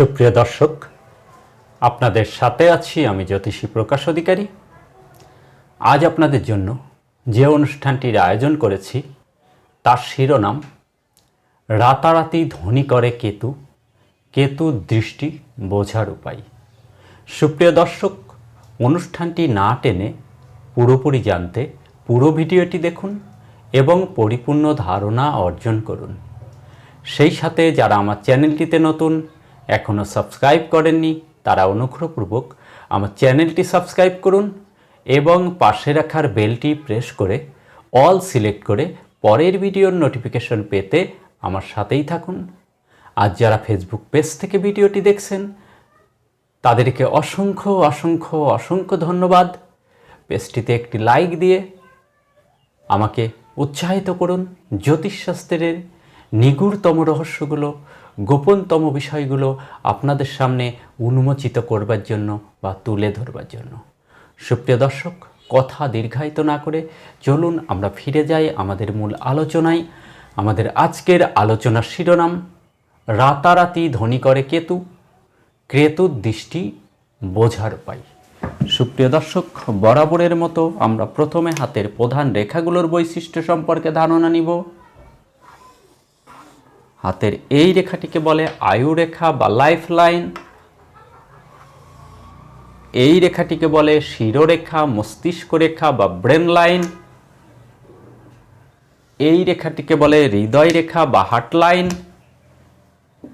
সুপ্রিয় দর্শক, আপনাদের সাথে আছি আমি জ্যোতিষী প্রকাশ অধিকারী। আজ আপনাদের জন্য যে অনুষ্ঠানটির আয়োজন করেছি, তার শিরোনাম, রাতারাতি ধনী করে কেতু কেতু দৃষ্টি বোঝার উপায়। সুপ্রিয় দর্শক, অনুষ্ঠানটি না টেনে পুরোপুরি জানতে পুরো ভিডিওটি দেখুন এবং পরিপূর্ণ ধারণা অর্জন করুন। সেই সাথে যারা আমার চ্যানেলটিতে নতুন এখনও সাবস্ক্রাইব করেননি, তারা অনুগ্রহপূর্বক আমার চ্যানেলটি সাবস্ক্রাইব করুন এবং পাশে রাখার বেলটি প্রেস করে অল সিলেক্ট করে পরের ভিডিওর নোটিফিকেশন পেতে আমার সাথেই থাকুন। আর যারা ফেসবুক পেজ থেকে ভিডিওটি দেখছেন, তাদেরকে অসংখ্য অসংখ্য অসংখ্য ধন্যবাদ। পেজটিতে একটি লাইক দিয়ে আমাকে উৎসাহিত করুন। জ্যোতিষশাস্ত্রের নিগুড়তম রহস্যগুলো গোপনতম বিষয়গুলো আপনাদের সামনে উন্মোচিত করবার জন্য বা তুলে ধরবার জন্য। সুপ্রিয় দর্শক, কথা দীর্ঘায়িত না করে চলুন আমরা ফিরে যাই আমাদের মূল আলোচনায়। আমাদের আজকের আলোচনার শিরোনাম, রাতারাতি ধনী করে কেতু, ক্রেতুর দৃষ্টি বোঝার উপায়। সুপ্রিয় দর্শক, বরাবরের মতো আমরা প্রথমে হাতের প্রধান রেখাগুলোর বৈশিষ্ট্য সম্পর্কে ধারণা নিব। হাতের এই রেখাটিকে বলে আয়ু রেখা বা লাইফ লাইন এই রেখাটিকে বলে শিরোরেখা, মস্তিষ্ক রেখা বা ব্রেন লাইন এই রেখাটিকে বলে হৃদয় রেখা বা হার্ট লাইন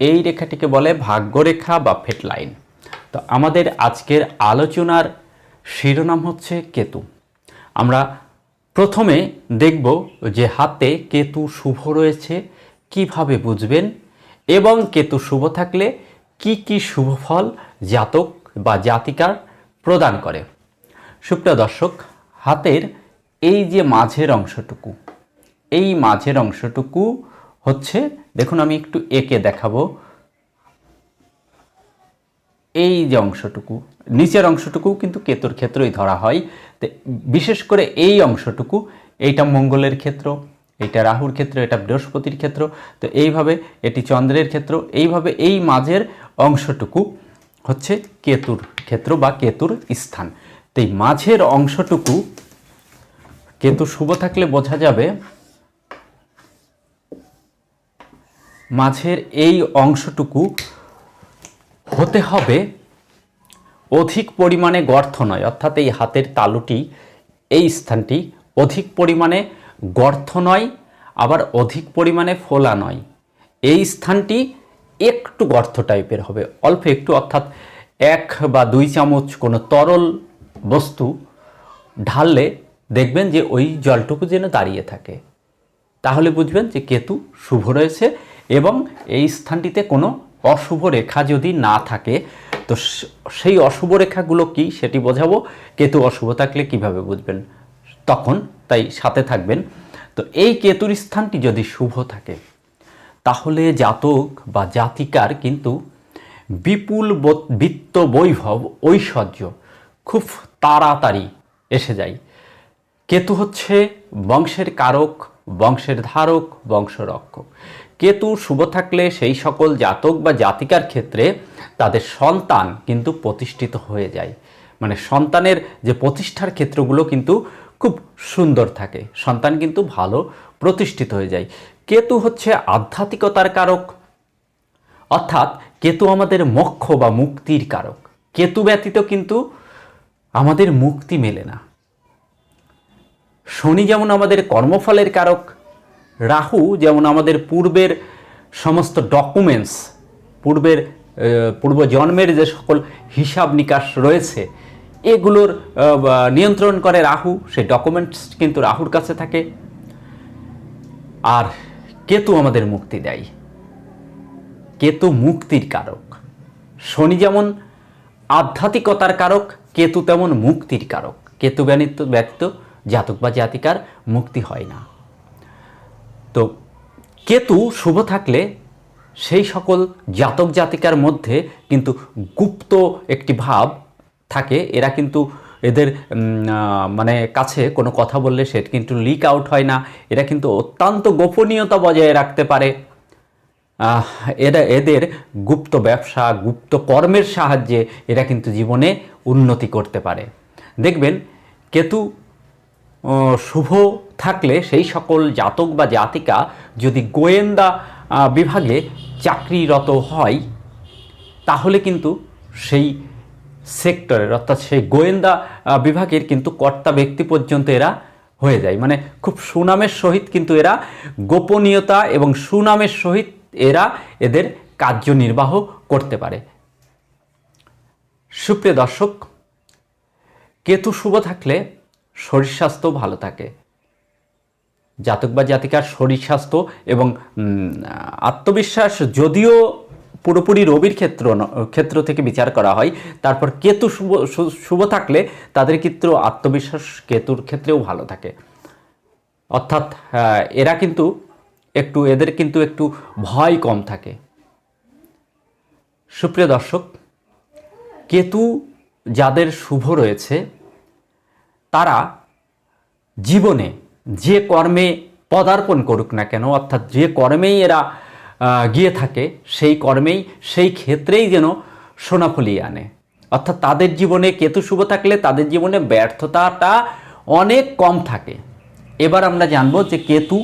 এই রেখাটিকে বলে ভাগ্যরেখা বা ফেট লাইন তো আমাদের আজকের আলোচনার শিরোনাম হচ্ছে কেতু। আমরা প্রথমে দেখব যে হাতে কেতু শুভ রয়েছে কীভাবে বুঝবেন এবং কেতু শুভ থাকলে কি কি শুভ ফল জাতক বা জাতিকার প্রদান করে? সুপ্রিয় দর্শক, হাতের এই যে মাঝের অংশটুকু, এই মাঝের অংশটুকু হচ্ছে, দেখুন আমি একটু একে দেখাবো। এই যে অংশটুকু, নিচের অংশটুকু কিন্তু কেতুর ক্ষেত্রই ধরা হয়। বিশেষ করে এই অংশটুকু, এইটা মঙ্গলের ক্ষেত্র এটা রাহুর ক্ষেত্র, এটা বৃহস্পতির ক্ষেত্র। তো এইভাবে এটি চন্দ্রের ক্ষেত্র। এইভাবে এই মাঝের অংশটুকু হচ্ছে কেতুর ক্ষেত্র বা কেতুর স্থান। তো এই মাঝের অংশটুকু কেতু শুভ থাকলে বোঝা যাবে, মাঝের এই অংশটুকু হতে হবে অধিক পরিমাণে গর্ত নয়, অর্থাৎ এই হাতের তালুটি, এই স্থানটি অধিক পরিমাণে গর্ত নয়, আবার অধিক পরিমাণে ফোলা নয়। এই স্থানটি একটু গর্ত টাইপের হবে। অল্প একটু, অর্থাৎ এক বা দুই চামচ কোনো তরল বস্তু ঢাললে দেখবেন যে ওই জলটুকু যেন দাঁড়িয়ে থাকে। তাহলে বুঝবেন যে কেতু শুভ রয়েছে এবং এই স্থানটিতে কোনো অশুভ রেখা যদি না থাকে, তো সেই অশুভ রেখাগুলো কি সেটি বোঝাবো। কেতু অশুভ থাকলে কীভাবে বুঝবেন? তখন তাই সাথে থাকবেন। তো এই কেতুর স্থানটি যদি শুভ থাকে, তাহলে জাতক বা জাতিকার কিন্তু বিপুল বিত্ত বৈভব, ঐশ্বর্য খুব তাড়াতাড়ি এসে যায়। কেতু হচ্ছে বংশের কারক, বংশের ধারক, বংশরক্ষক। কেতু শুভ থাকলে সেই সকল জাতক বা জাতিকার ক্ষেত্রে তাদের সন্তান কিন্তু প্রতিষ্ঠিত হয়ে যায়। মানে সন্তানের যে প্রতিষ্ঠার ক্ষেত্রগুলো কিন্তু খুব সুন্দর থাকে। সন্তান কিন্তু ভালো প্রতিষ্ঠিত হয়ে যায়। কেতু হচ্ছে আধ্যাত্মিকতার কারক। অর্থাৎ কেতু আমাদের মোক্ষ বা মুক্তির কারক। কেতু ব্যতীত কিন্তু আমাদের মুক্তি মেলে না। শনি যেমন আমাদের কর্মফলের কারক রাহু যেমন আমাদের পূর্বের সমস্ত ডকুমেন্টস পূর্বের আহ, পূর্বজন্মের যে সকল হিসাব নিকাশ রয়েছে এগুলোর নিয়ন্ত্রণ করে রাহু, সেই ডকুমেন্টস কিন্তু রাহুর কাছে থাকে। আর কেতু আমাদের মুক্তি দেয়। কেতু মুক্তির কারক। শনি যেমন আধ্যাত্মিকতার কারক, কেতু তেমন মুক্তির কারক। কেতু ব্যতীত ব্যতীত জাতক বা জাতিকার মুক্তি হয় না। তো কেতু শুভ থাকলে সেই সকল জাতক জাতিকার মধ্যে কিন্তু গুপ্ত একটি ভাব থাকে, এরা কিন্তু এদের মানে কাছে কোনো কথা বললে সেটা কিন্তু লিক আউট হয় না। এরা কিন্তু অত্যন্ত গোপনীয়তা বজায় রাখতে পারে। এরা, এদের গুপ্ত ব্যবসা, গুপ্ত কর্মের সাহায্যে এরা কিন্তু জীবনে উন্নতি করতে পারে। দেখবেন, কেতু শুভ থাকলে সেই সকল জাতক বা জাতিকা যদি গোয়েন্দা বিভাগে চাকরিরত হয়, তাহলে কিন্তু সেই সেক্টরের অর্থাৎ সেই গোয়েন্দা বিভাগের কিন্তু কর্তা ব্যক্তি পর্যন্ত এরা হয়ে যায়। মানে খুব সুনামের সহিত কিন্তু এরা গোপনীয়তা এবং সুনামের সহিত এরা এদের কার্যনির্বাহ করতে পারে। সুপ্রিয় দর্শক, কেতু শুভ থাকলে শরীর স্বাস্থ্য ভালো থাকে। জাতক বা জাতিকার শরীর স্বাস্থ্য এবং আত্মবিশ্বাস যদিও পুরোপুরি রবির ক্ষেত্র ক্ষেত্র থেকে বিচার করা হয়। তারপর কেতু শুভ শুভ থাকলে তাদের ক্ষেত্রেও আত্মবিশ্বাস কেতুর ক্ষেত্রেও ভালো থাকে। অর্থাৎ এরা কিন্তু একটু, এদের কিন্তু একটু ভয় কম থাকে। সুপ্রিয় দর্শক, কেতু যাদের শুভ রয়েছে, তারা জীবনে যে কর্মে পদার্পণ করুক না কেন, অর্থাৎ যে কর্মেই এরা গিয়ে থাকে, সেই কর্মেই, সেই ক্ষেত্রেই যেন সোনা ফলিয়ে আনে। অর্থাৎ তাদের জীবনে কেতু শুভ থাকলে তাদের জীবনে ব্যর্থতাটা অনেক কম থাকে। এবার আমরা জানব যে কেতু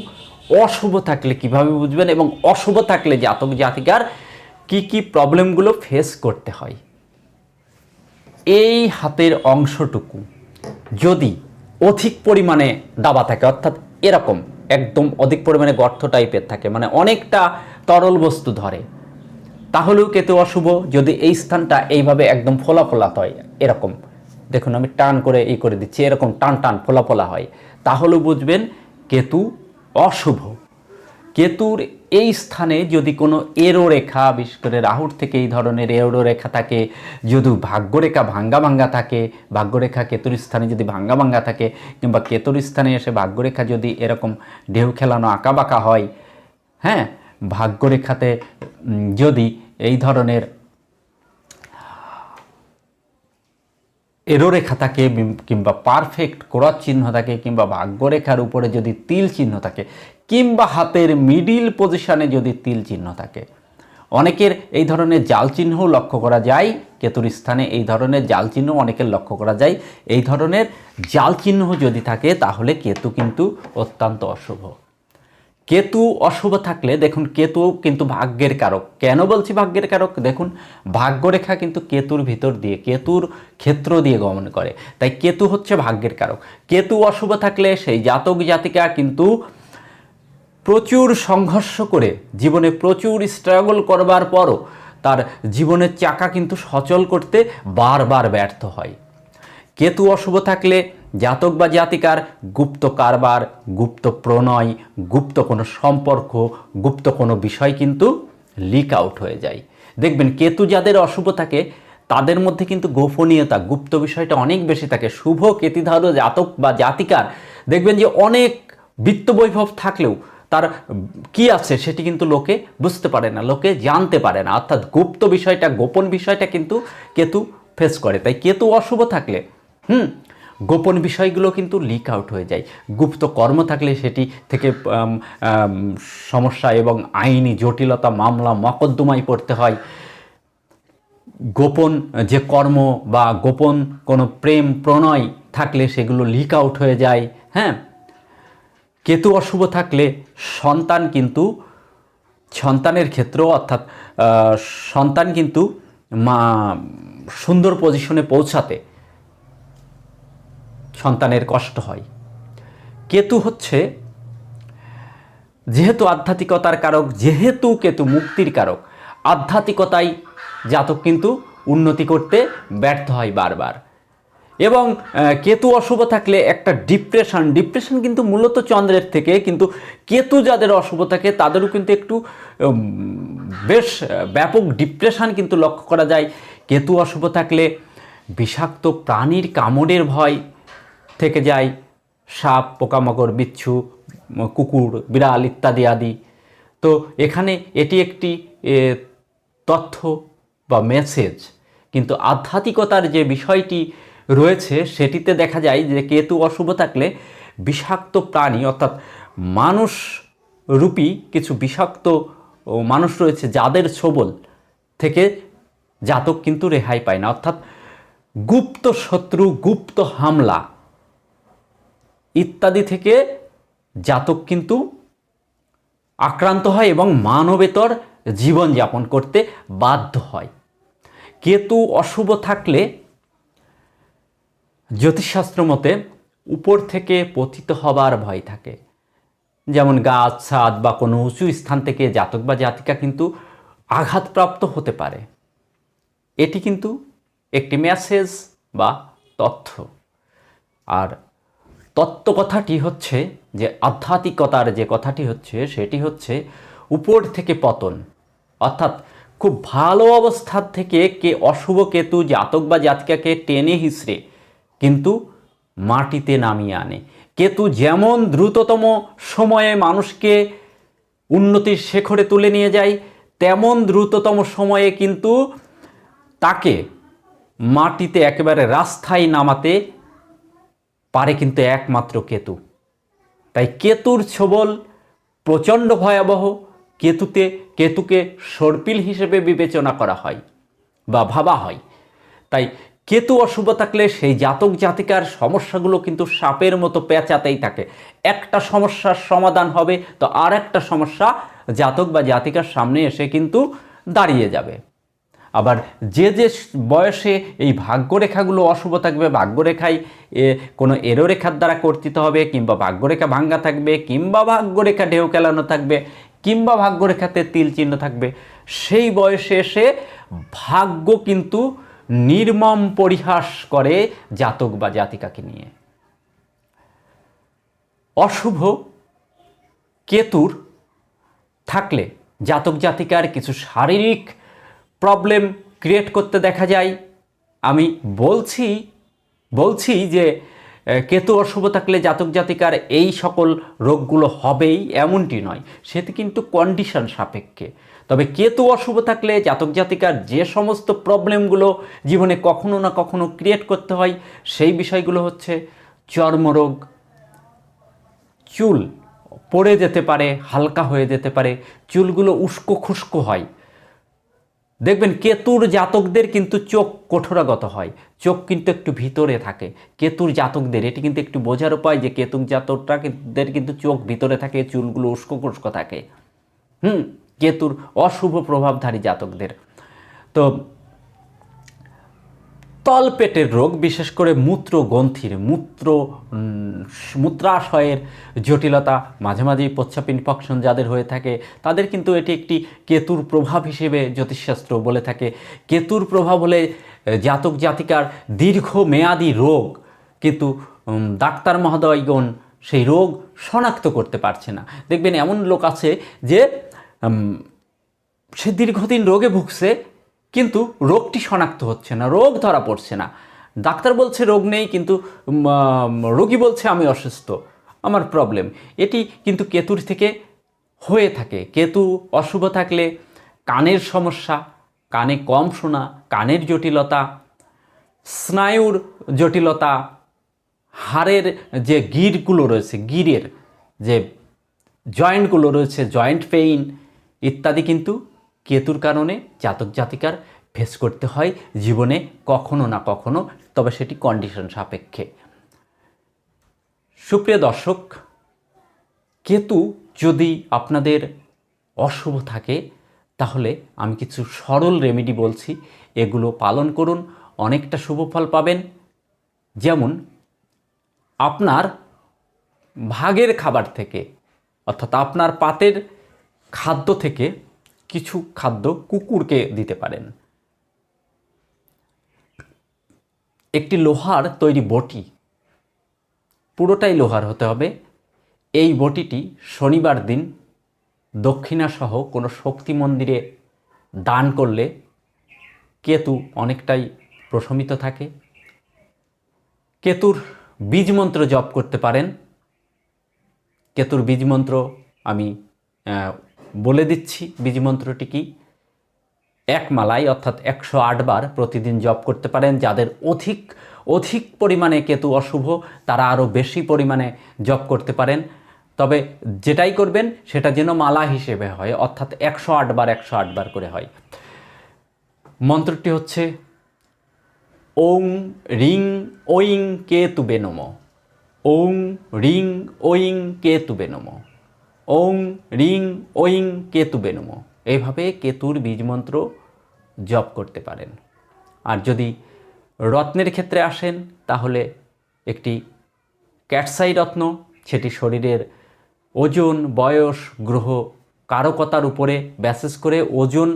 অশুভ থাকলে কীভাবে বুঝবেন এবং অশুভ থাকলে জাতক জাতিকার কি কি প্রবলেমগুলো ফেস করতে হয়। এই হাতের অংশটুকু যদি অধিক পরিমাণে দাবা থাকে, অর্থাৎ এরকম একদম অধিক পরিমাণে গর্ত টাইপের থাকে মানে অনেকটা তরল বস্তু ধরে। তাহলেও কেতু অশুভ, যদি এই স্থানটা এইভাবে একদম ফোলা ফোলা হয়, এরকম। দেখুন, আমি টান করে এই করে দিচ্ছি, এরকম টান টান ফোলা ফোলা হয়। তাহলেও বুঝবেন কেতু অশুভ। কেতুর এই স্থানে যদি কোনো এরো রেখা, বিশেষ করে রাহুর থেকে এই ধরনের এরো রেখা থাকে, যদি ভাগ্যরেখা ভাঙ্গা ভাঙ্গা থাকে, ভাগ্যরেখা কেতুর স্থানে যদি ভাঙ্গা ভাঙ্গা থাকে, কিংবা কেতুর স্থানে এসে ভাগ্যরেখা যদি এরকম ঢেউ খেলানো আঁকা বাঁকা হয় হ্যাঁ ভাগ্যরেখাতে যদি এই ধরনের এরো রেখা থাকে কিংবা পারফেক্ট ক্রস চিহ্ন থাকে, কিংবা ভাগ্যরেখার উপরে যদি তিল চিহ্ন থাকে, কিংবা হাতের মিডিল পজিশনে যদি তিল চিহ্ন থাকে। অনেকের এই ধরনের জাল চিহ্নও লক্ষ্য করা যায় কেতুর স্থানে এই ধরনের জাল চিহ্ন অনেকের লক্ষ্য করা যায়। এই ধরনের জাল চিহ্ন যদি থাকে, তাহলে কেতু কিন্তু অত্যন্ত অশুভ। কেতু অশুভ থাকলে দেখুন, কেতু কিন্তু ভাগ্যের কারক। কেন বলছি ভাগ্যের কারক? দেখুন, ভাগ্যরেখা কিন্তু কেতুর ভিতর দিয়ে, কেতুর ক্ষেত্র দিয়ে গমন করে। তাই কেতু হচ্ছে ভাগ্যের কারক। কেতু অশুভ থাকলে সেই জাতক জাতিকা কিন্তু প্রচুর সংঘর্ষ করে, জীবনে প্রচুর স্ট্রাগল করবার পরও তার জীবনের চাকা কিন্তু সচল করতে বারবার ব্যর্থ হয়। কেতু অশুভ থাকলে জাতক বা জাতিকার গুপ্ত কারবার, গুপ্ত প্রণয়, গুপ্ত কোনো সম্পর্ক, গুপ্ত কোনো বিষয় কিন্তু লিক আউট হয়ে যায়। দেখবেন কেতু যাদের অশুভ থাকে, তাদের মধ্যে কিন্তু গোপনীয়তা, গুপ্ত বিষয়টা অনেক বেশি থাকে। শুভ কেতিধারো জাতক বা জাতিকার, দেখবেন যে অনেক বিত্ত বৈভব থাকলেও তার কি আছে সেটি কিন্তু লোকে বুঝতে পারে না, লোকে জানতে পারে না। অর্থাৎ গুপ্ত বিষয়টা, গোপন বিষয়টা কিন্তু কেতু ফেস করে। তাই কেতু অশুভ থাকলে, হুম গোপন বিষয়গুলো কিন্তু লিক আউট হয়ে যায়। গুপ্ত কর্ম থাকলে সেটি থেকে সমস্যা এবং আইনি জটিলতা, মামলা, মকদ্দমায় পড়তে হয়। গোপন যে কর্ম বা গোপন কোনো প্রেম, প্রণয় থাকলে সেগুলো লিক আউট হয়ে যায় হ্যাঁ? কেতু অশুভ থাকলে সন্তান কিন্তু, সন্তানের ক্ষেত্রেও অর্থাৎ সন্তান কিন্তু মা, সুন্দর পজিশনে পৌঁছাতে সন্তানের কষ্ট হয়। কেতু হচ্ছে যেহেতু আধ্যাত্মিকতার কারক, যেহেতু কেতু মুক্তির কারক, আধ্যাত্মিকতাই জাতক কিন্তু উন্নতি করতে ব্যর্থ হয় বারবার। এবং কেতু অশুভ থাকলে একটা ডিপ্রেশন ডিপ্রেশন কিন্তু মূলত চন্দ্রের থেকে, কিন্তু কেতু যাদের অশুভ থাকে, তাদেরও কিন্তু একটু বেশ ব্যাপক ডিপ্রেশন কিন্তু লক্ষ্য করা যায়। কেতু অশুভ থাকলে বিষাক্ত প্রাণীর কামড়ের ভয় থেকে যায়, সাপ, পোকামাকড়, বিচ্ছু, কুকুর, বিড়াল ইত্যাদি আদি। তো এখানে এটি একটি তথ্য বা মেসেজ কিন্তু আধ্যাত্মিকতার যে বিষয়টি রয়েছে, সেটিতে দেখা যায় যে কেতু অশুভ থাকলে বিষাক্ত প্রাণী, অর্থাৎ মানুষ রূপী কিছু বিষাক্ত মানুষ রয়েছে যাদের ছবল থেকে জাতক কিন্তু রেহাই পায় না। অর্থাৎ গুপ্ত শত্রু, গুপ্ত হামলা ইত্যাদি থেকে জাতক কিন্তু আক্রান্ত হয় এবং মানবেতর জীবনযাপন করতে বাধ্য হয়। কেতু অশুভ থাকলে জ্যোতিষশাস্ত্র মতে উপর থেকে পতিত হবার ভয় থাকে। যেমন গাছ, ছাদ বা কোনো উঁচু স্থান থেকে জাতক বা জাতিকা কিন্তু আঘাতপ্রাপ্ত হতে পারে। এটি কিন্তু একটি মেসেজ বা তথ্য। আর তত্ত্ব কথাটি হচ্ছে যে, আধ্যাত্মিকতার যে কথাটি হচ্ছে, সেটি হচ্ছে উপর থেকে পতন। অর্থাৎ খুব ভালো অবস্থার থেকে কে অশুভ কেতু জাতক বা জাতিকাকে টেনে হিসড়ে কিন্তু মাটিতে নামিয়ে আনে। কেতু যেমন দ্রুততম সময়ে মানুষকে উন্নতির শেখরে তুলে নিয়ে যায়, তেমন দ্রুততম সময়ে কিন্তু তাকে মাটিতে একেবারে রাস্তায় নামাতে পারে কিন্তু একমাত্র কেতু। তাই কেতুর ছবল প্রচণ্ড ভয়াবহ, কেতুতে, কেতুকে সর্পিল হিসেবে বিবেচনা করা হয় বা ভাবা হয়। তাই কেতু অশুভ থাকলে সেই জাতক জাতিকার সমস্যাগুলো কিন্তু সাপের মতো পেঁচাতেই থাকে। একটা সমস্যার সমাধান হবে, তো আর একটা সমস্যা জাতক বা জাতিকার সামনে এসে কিন্তু দাঁড়িয়ে যাবে। আবার যে যে বয়সে এই ভাগ্যরেখাগুলো অশুভ থাকবে, ভাগ্যরেখায়, এ, কোনো এরোরেখার দ্বারা কর্তিত হবে, কিংবা ভাগ্যরেখা ভাঙ্গা থাকবে, কিংবা ভাগ্যরেখা ঢেউ খেলানো থাকবে, কিংবা ভাগ্যরেখাতে তিল চিহ্ন থাকবে, সেই বয়সে এসে ভাগ্য কিন্তু নির্মম পরিহাস করে জাতক বা জাতিকাকে নিয়ে। অশুভ কেতুর থাকলে জাতক জাতিকার কিছু শারীরিক প্রবলেম ক্রিয়েট করতে দেখা যায়। আমি বলছি বলছি যে কেতু অশুভ থাকলে জাতক জাতিকার এই সকল রোগগুলো হবেই, এমনটি নয়। সেটি কিন্তু কন্ডিশন সাপেক্ষে। তবে কেতু অশুভ থাকলে জাতক জাতিকার যে সমস্ত প্রবলেমগুলো জীবনে কখনো না কখনো ক্রিয়েট করতে হয়, সেই বিষয়গুলো হচ্ছে চর্মরোগ, চুল পড়ে যেতে পারে, হালকা হয়ে যেতে পারে, চুলগুলো উস্কো খুস্কো হয়। দেখবেন কেতুর জাতকদের কিন্তু চোখ কঠোরাগত হয়। চোখ কিন্তু একটু ভিতরে থাকে। কেতুর জাতকদের, এটি কিন্তু একটু বোঝার উপায় যে কেতুর জাতকটাদের কিন্তু চোখ ভিতরে থাকে, চুলগুলো উস্কো কুস্কো থাকে। হুম, কেতুর অশুভ প্রভাবধারী জাতকদের। তো তলপেটের রোগ, বিশেষ করে মূত্র গ্রন্থির মূত্র মূত্রাশয়ের জটিলতা, মাঝে মাঝেই প্রচ্ছাপ ইনফেকশন যাদের হয়ে থাকে, তাদের কিন্তু এটি একটি কেতুর প্রভাব হিসেবে জ্যোতিষশাস্ত্র বলে থাকে। কেতুর প্রভাব হলে জাতক জাতিকার দীর্ঘমেয়াদী রোগ কিন্তু ডাক্তার মহোদয়গণ সেই রোগ শনাক্ত করতে পারছে না। দেখবেন এমন লোক আছে যে সে দীর্ঘদিন রোগে ভুগছে কিন্তু রোগটি শনাক্ত হচ্ছে না, রোগ ধরা পড়ছে না। ডাক্তার বলছে রোগ নেই, কিন্তু রোগী বলছে আমি অসুস্থ, আমার প্রবলেম এটি কিন্তু কেতুর থেকে হয়ে থাকে। কেতু অশুভ থাকলে কানের সমস্যা, কানে কম শোনা, কানের জটিলতা, স্নায়ুর জটিলতা, হাড়ের যে গিরগুলো রয়েছে, গিরের যে জয়েন্টগুলো রয়েছে জয়েন্ট পেইন ইত্যাদি কিন্তু কেতুর কারণে জাতক জাতিকার ফেস করতে হয় জীবনে কখনো না কখনো, তবে সেটি কন্ডিশন সাপেক্ষে। সুপ্রিয় দর্শক, কেতু যদি আপনাদের অশুভ থাকে, তাহলে আমি কিছু সরল রেমেডি বলছি। এগুলো পালন করুন, অনেকটা শুভ ফল পাবেন। যেমন, আপনার ভাগের খাবার থেকে, অর্থাৎ আপনার পাতের খাদ্য থেকে কিছু খাদ্য কুকুরকে দিতে পারেন। একটি লোহার তৈরি বটি। পুরোটাই লোহার হতে হবে। এই বটিটি শনিবার দিন দক্ষিণাসহ কোনো শক্তি মন্দিরে দান করলে কেতু অনেকটাই প্রশমিত থাকে। কেতুর বীজ মন্ত্র জপ করতে পারেন। কেতুর বীজ মন্ত্র আমি বলে দিচ্ছি, বীজ মন্ত্রটি কি? এক মালাই অর্থাৎ একশো বার প্রতিদিন জপ করতে পারেন। যাদের অধিক অধিক পরিমাণে কেতু অশুভ, তারা আরও বেশি পরিমাণে জপ করতে পারেন। তবে যেটাই করবেন, সেটা যেন মালা হিসেবে হয়, অর্থাৎ একশো আটবার একশো আটবার করে হয়। মন্ত্রটি হচ্ছে, ওং রিং ওইং কে তুবে নম। ওং রিং ওইং কে তুবে নম। ওং, রিং ওইং কে তুবে নম এইভাবে কেতুর বীজমন্ত্র জপ করতে পারেন। আর যদি রত্নের ক্ষেত্রে আসেন, তাহলে একটি ক্যাটসাই রত্ন, সেটি শরীরের ওজন, বয়স, গ্রহ, কারকতার উপরে ব্যাসেস করে ওজন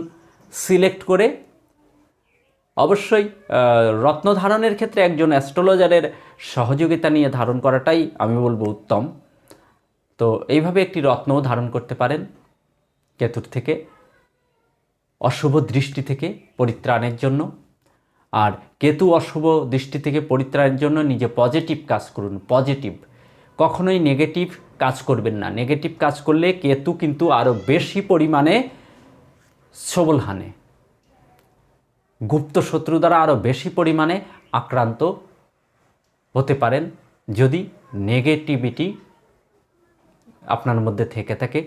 সিলেক্ট করে অবশ্যই রত্ন ধারণের ক্ষেত্রে একজন অ্যাস্ট্রোলজারের সহযোগিতা নিয়ে ধারণ করাটাই আমি বলব উত্তম। তো এইভাবে একটি রত্নও ধারণ করতে পারেন কেতুর থেকে, অশুভ দৃষ্টি থেকে পরিত্রাণের জন্য। আর কেতু অশুভ দৃষ্টি থেকে পরিত্রাণের জন্য নিজে পজিটিভ কাজ করুন পজিটিভ কখনোই নেগেটিভ কাজ করবেন না। নেগেটিভ কাজ করলে কেতু কিন্তু আরও বেশি পরিমাণে সবল হানে। গুপ্ত শত্রু দ্বারা আরও বেশি পরিমাণে আক্রান্ত হতে পারেন যদি নেগেটিভিটি আপনার মধ্যে থেকে থাকে।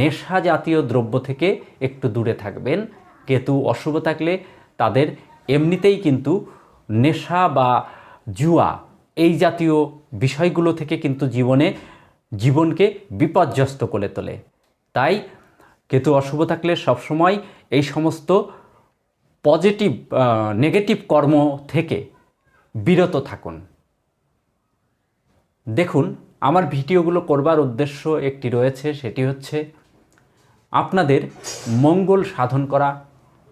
নেশা জাতীয় দ্রব্য থেকে একটু দূরে থাকবেন। কেতু অশুভ থাকলে তাদের এমনিতেই কিন্তু নেশা বা জুয়া এই জাতীয় বিষয়গুলো থেকে কিন্তু জীবনে, জীবনকে বিপর্যস্ত করে তোলে। তাই কেতু অশুভ থাকলে সবসময় এই সমস্ত পজিটিভ নেগেটিভ কর্ম থেকে বিরত থাকুন। দেখুন আমার ভিডিওগুলো করবার উদ্দেশ্য একটি রয়েছে, সেটি হচ্ছে আপনাদের মঙ্গল সাধন করা।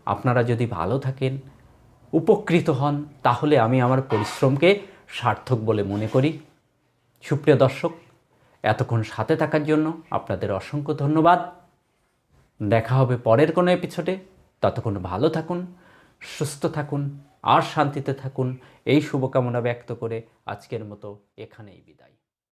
আপনারা যদি ভালো থাকেন, উপকৃত হন, তাহলে আমি আমার পরিশ্রমকে সার্থক বলে মনে করি। সুপ্রিয় দর্শক, এতক্ষণ সাথে থাকার জন্য আপনাদের অসংখ্য ধন্যবাদ। দেখা হবে পরের কোনো এপিসোডে। ততক্ষণ ভালো থাকুন, সুস্থ থাকুন, আর শান্তিতে থাকুন। এই শুভকামনা ব্যক্ত করে আজকের মতো এখানেই বিদায়।